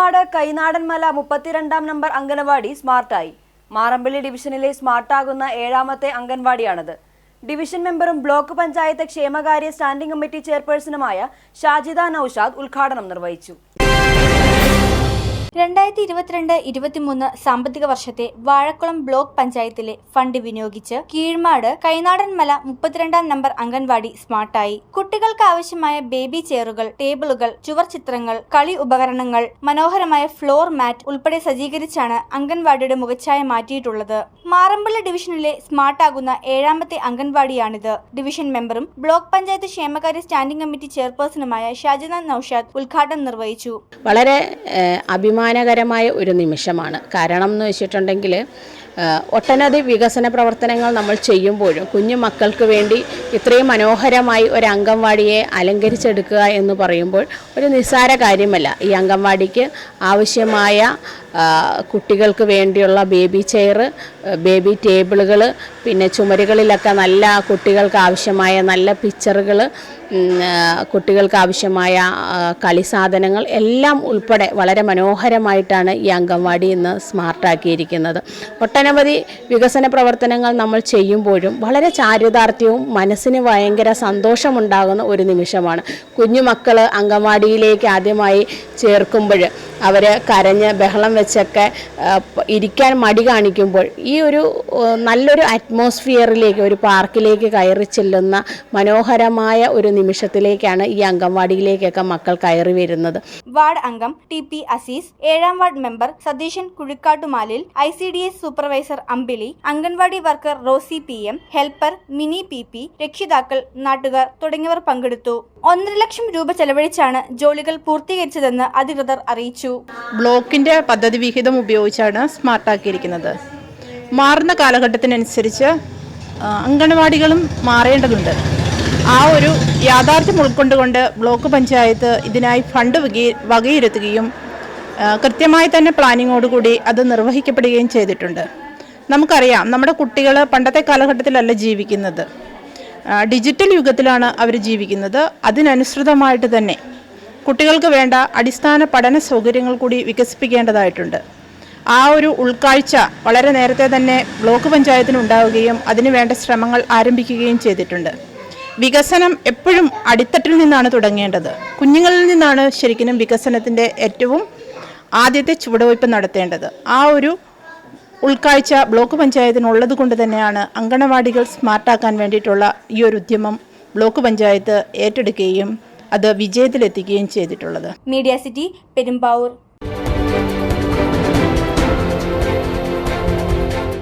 കീഴ്മാട് കൈനാടൻമല മുപ്പത്തിരണ്ടാം നമ്പർ അംഗനവാടി സ്മാർട്ടായി. മാറമ്പള്ളി ഡിവിഷനിലെ സ്മാർട്ടാകുന്ന ഏഴാമത്തെ അംഗൻവാടിയാണിത്. ഡിവിഷൻ മെമ്പറും ബ്ലോക്ക് പഞ്ചായത്ത് ക്ഷേമകാര്യ സ്റ്റാൻഡിംഗ് കമ്മിറ്റി ചെയർപേഴ്സണുമായ ഷാജിദ നൌഷാദ് ഉദ്ഘാടനം നിർവഹിച്ചു. രണ്ടായിരത്തി ഇരുപത്തിരണ്ട് ഇരുപത്തിമൂന്ന് സാമ്പത്തിക വർഷത്തെ വാഴക്കുളം ബ്ലോക്ക് പഞ്ചായത്തിലെ ഫണ്ട് വിനിയോഗിച്ച് കീഴ്മാട് കൈനാടൻ മല മുപ്പത്തിരണ്ടാം നമ്പർ അംഗൻവാടി സ്മാർട്ടായി. കുട്ടികൾക്ക് ആവശ്യമായ ബേബി ചെയറുകൾ ടേബിളുകൾ ചുവർ ചിത്രങ്ങൾ കളി ഉപകരണങ്ങൾ മനോഹരമായ ഫ്ലോർ മാറ്റ് ഉൾപ്പെടെ സജ്ജീകരിച്ചാണ് അംഗൻവാടിയുടെ മുഖച്ഛായ മാറ്റിയിട്ടുള്ളത്. മാറമ്പള്ളി ഡിവിഷനിലെ സ്മാർട്ടാകുന്ന ഏഴാമത്തെ അംഗൻവാടിയാണിത്. ഡിവിഷൻ മെമ്പറും ബ്ലോക്ക് പഞ്ചായത്ത് ക്ഷേമകാര്യ സ്റ്റാൻഡിംഗ് കമ്മിറ്റി ചെയർപേഴ്സണുമായ ഷാജന നൌഷാദ് ഉദ്ഘാടനം നിർവഹിച്ചു. വളരെ ഏഹ്, അഭിമാനകരമായ ഒരു നിമിഷമാണ്. കാരണം എന്ന് വെച്ചിട്ടുണ്ടെങ്കിൽ ഒട്ടനവധി വികസന പ്രവർത്തനങ്ങൾ നമ്മൾ ചെയ്യുമ്പോഴും കുഞ്ഞു മക്കൾക്ക് വേണ്ടി ഇത്രയും മനോഹരമായി ഒരു അംഗൻവാടിയെ അലങ്കരിച്ചെടുക്കുക എന്ന് പറയുമ്പോൾ ഒരു നിസ്സാര കാര്യമല്ല. ഈ അംഗൻവാടിക്ക് ആവശ്യമായ കുട്ടികൾക്ക് വേണ്ടിയുള്ള ബേബി ചെയർ ബേബി ടേബിളുകൾ പിന്നെ ചുമരുകളിലൊക്കെ നല്ല കുട്ടികൾക്ക് ആവശ്യമായ നല്ല പിക്ചറുകൾ കുട്ടികൾക്ക് ആവശ്യമായ കളി സാധനങ്ങൾ എല്ലാം ഉൾപ്പെടെ വളരെ മനോഹരമായിട്ടാണ് ഈ അംഗൻവാടി ഇന്ന് സ്മാർട്ടാക്കിയിരിക്കുന്നത്. ഒട്ടനവധി വികസന പ്രവർത്തനങ്ങൾ നമ്മൾ ചെയ്യുമ്പോഴും വളരെ ചാരിതാർത്ഥ്യവും മനസ്സിന് ഭയങ്കര സന്തോഷമുണ്ടാകുന്ന ഒരു നിമിഷമാണ്. കുഞ്ഞുമക്കൾ അങ്കമാടിയിലേക്ക് ആദ്യമായി ചേർക്കുമ്പോൾ അവർ കരഞ്ഞ് ബഹളം വെച്ചൊക്കെ ഇരിക്കാൻ മടി കാണിക്കുമ്പോൾ ഈ ഒരു നല്ലൊരു അറ്റ്മോസ്ഫിയറിലേക്ക് ഒരു പാർക്കിലേക്ക് കയറി ചെല്ലുന്ന മനോഹരമായ ഒരു നിമിഷത്തിലേക്കാണ് ഈ അംഗൻവാടിയിലേക്കൊക്കെ മക്കൾ കയറി വരുന്നത്. വാർഡ് അംഗം ടി പി അസീസ് ഏഴാം ward member Satheesan Kuzhikkattumalil I C D S supervisor Ambili anganwadi worker Rosy P M helper Mini P P രക്ഷിതാക്കൾ നാട്ടുകാർ തുടങ്ങിയവർ പങ്കെടുത്തു. ഒന്നര ലക്ഷം രൂപ ചെലവഴിച്ചാണ് ജോലികൾ പൂർത്തീകരിച്ചതെന്ന് അധികൃതർ അറിയിച്ചു. ബ്ലോക്കിന്റെ പദ്ധതി വിഹിതം ഉപയോഗിച്ചാണ് സ്മാർട്ടാക്കിയിരിക്കുന്നത് മാറുന്ന കാലഘട്ടത്തിനനുസരിച്ച് അങ്കണവാടികളും മാറേണ്ടതുണ്ട്. ആ ഒരു യാഥാർത്ഥ്യം ഉൾക്കൊണ്ടുകൊണ്ട് ബ്ലോക്ക് പഞ്ചായത്ത് ഇതിനായി ഫണ്ട് വകയിരുത്തുകയും കൃത്യമായി തന്നെ പ്ലാനിങ്ങോടുകൂടി അത് നിർവഹിക്കപ്പെടുകയും ചെയ്തിട്ടുണ്ട്. നമുക്കറിയാം നമ്മുടെ കുട്ടികൾ പണ്ടത്തെ കാലഘട്ടത്തിലല്ല ജീവിക്കുന്നത്. ഡിജിറ്റൽ യുഗത്തിലാണ് അവർ ജീവിക്കുന്നത്. അതിനനുസൃതമായിട്ട് തന്നെ കുട്ടികൾക്ക് വേണ്ട അടിസ്ഥാന പഠന സൗകര്യങ്ങൾ കൂടി വികസിപ്പിക്കേണ്ടതായിട്ടുണ്ട്. ആ ഒരു ഉൾക്കാഴ്ച വളരെ നേരത്തെ തന്നെ ബ്ലോക്ക് പഞ്ചായത്തിന് ഉണ്ടാവുകയും അതിനുവേണ്ട ശ്രമങ്ങൾ ആരംഭിക്കുകയും ചെയ്തിട്ടുണ്ട്. വികസനം എപ്പോഴും അടിത്തട്ടിൽ നിന്നാണ് തുടങ്ങേണ്ടത്. കുഞ്ഞുങ്ങളിൽ നിന്നാണ് ശരിക്കും വികസനത്തിന്റെ ഏറ്റവും ആദ്യത്തെ ചുവടുവയ്പ് നടത്തേണ്ടത്. ആ ഒരു ഉൾക്കാഴ്ച ബ്ലോക്ക് പഞ്ചായത്തിനുള്ളത് കൊണ്ട് തന്നെയാണ് അങ്കണവാടികൾ സ്മാർട്ടാക്കാൻ വേണ്ടിയിട്ടുള്ള ഈ ഒരു ഉദ്യമം ബ്ലോക്ക് പഞ്ചായത്ത് ഏറ്റെടുക്കുകയും അത് വിജയത്തിലെത്തിക്കുകയും ചെയ്തിട്ടുള്ളത്. Media city Perumbavoor.